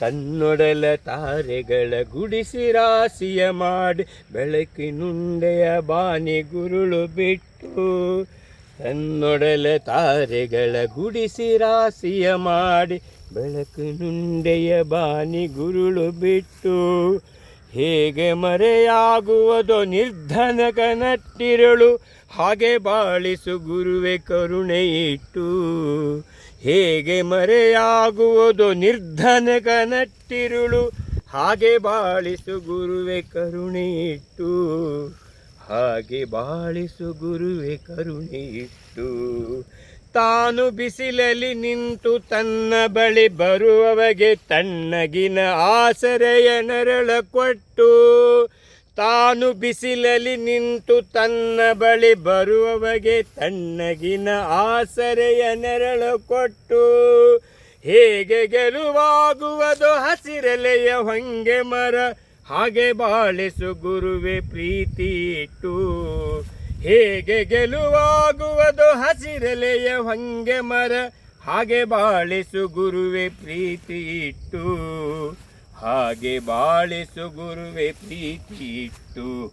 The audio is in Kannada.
ತನ್ನೊಡಲ ತಾರೆಗಳ ಗುಡಿಸಿ ರಾಶಿಯ ಮಾಡಿ ಬೆಳಕಿನುಂಡೆಯ ಬಾನಿ ಗುರುಳು ಬಿಟ್ಟು ತನ್ನೊಡಲ ತಾರೆಗಳ ಗುಡಿಸಿ ರಾಶಿಯ ಮಾಡಿ ಬೆಳಕಿನುಂಡೆಯ ಬಾನಿ ಗುರುಳು ಬಿಟ್ಟು ಹೇಗೆ ಮರೆಯಾಗುವುದೋ ನಿರ್ಧನಕ ನಟ್ಟಿರಳು. ಹಾಗೆ ಬಾಳಿಸು ಗುರುವೆ ಕರುಣೆ ಇಟ್ಟು ಹೇಗೆ ಮರೆಯಾಗುವುದು ನಿರ್ಧನಕ ನಟ್ಟಿರುಳು. ಹಾಗೆ ಬಾಳಿಸು ಗುರುವೆ ಕರುಣೆ ಇಟ್ಟು ಹಾಗೆ ಬಾಳಿಸು ಗುರುವೆ ಕರುಣೆ ಇಟ್ಟು ತಾನು ಬಿಸಿಲಲ್ಲಿ ನಿಂತು ತನ್ನ ಬಳಿ ಬರುವವಗೆ ತಣ್ಣಗಿನ ಆಸರೆಯ ನೆರಳ ಕೊಟ್ಟು, ತಾನು ಬಿಸಿಲಲ್ಲಿ ನಿಂತು ತನ್ನ ಬಳಿ ಬರುವವಗೆ ತಣ್ಣಗಿನ ಆಸರೆಯ ನೆರಳು ಕೊಟ್ಟು, ಹೇಗೆ ಗೆಲುವಾಗುವುದು ಹಸಿರೆಲೆಯ ಹೊಂಗೆ ಮರ, ಹಾಗೆ ಬಾಳಿಸು ಗುರುವೆ ಪ್ರೀತಿ ಇಟ್ಟು. ಹೇಗೆ ಗೆಲುವಾಗುವುದು ಹಸಿರೆಲೆಯ ಹಂಗೆ ಮರ, ಹಾಗೆ ಬಾಳಿಸು ಗುರುವೆ ಪ್ರೀತಿ ಇಟ್ಟು, ಹಾಗೆ ಬಾಳಿಸು ಗುರುವೆ ಪ್ರೀತಿ ಇಟ್ಟು.